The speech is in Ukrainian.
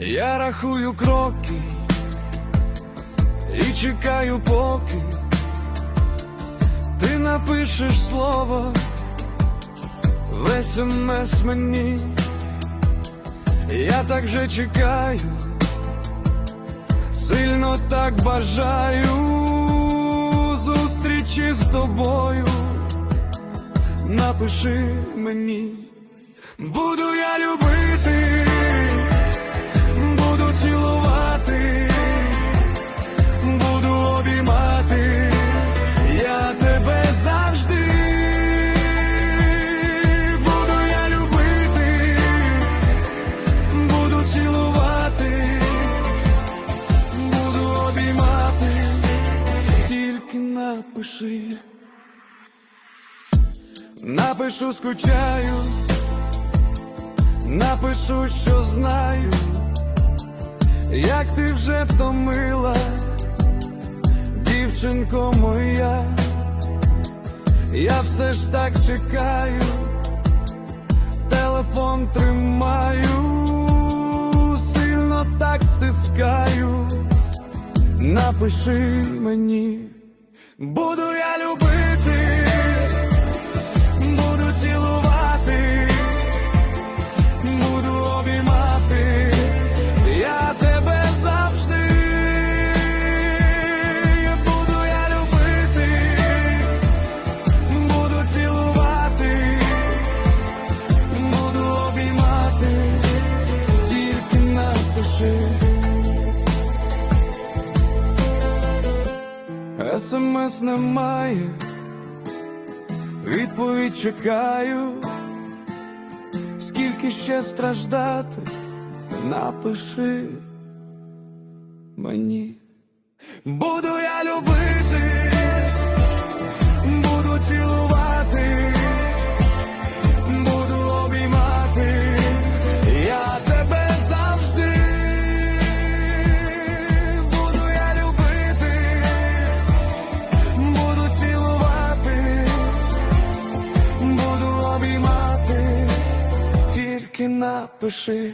Я рахую кроки і чекаю, поки ти напишеш слово в смс мені. Я так же чекаю, сильно так бажаю зустрічі з тобою. Напиши мені, буду я любити, напиши. Напишу, скучаю, напишу, що знаю, як ти вже втомила, дівчинко моя, я все ж так чекаю, телефон тримаю, сильно так стискаю, напиши мені, буду я любити. СМС немає. Відповідь чекаю, скільки ще страждати, напиши мені. Буду я любити, Буду обіймати, тільки напиши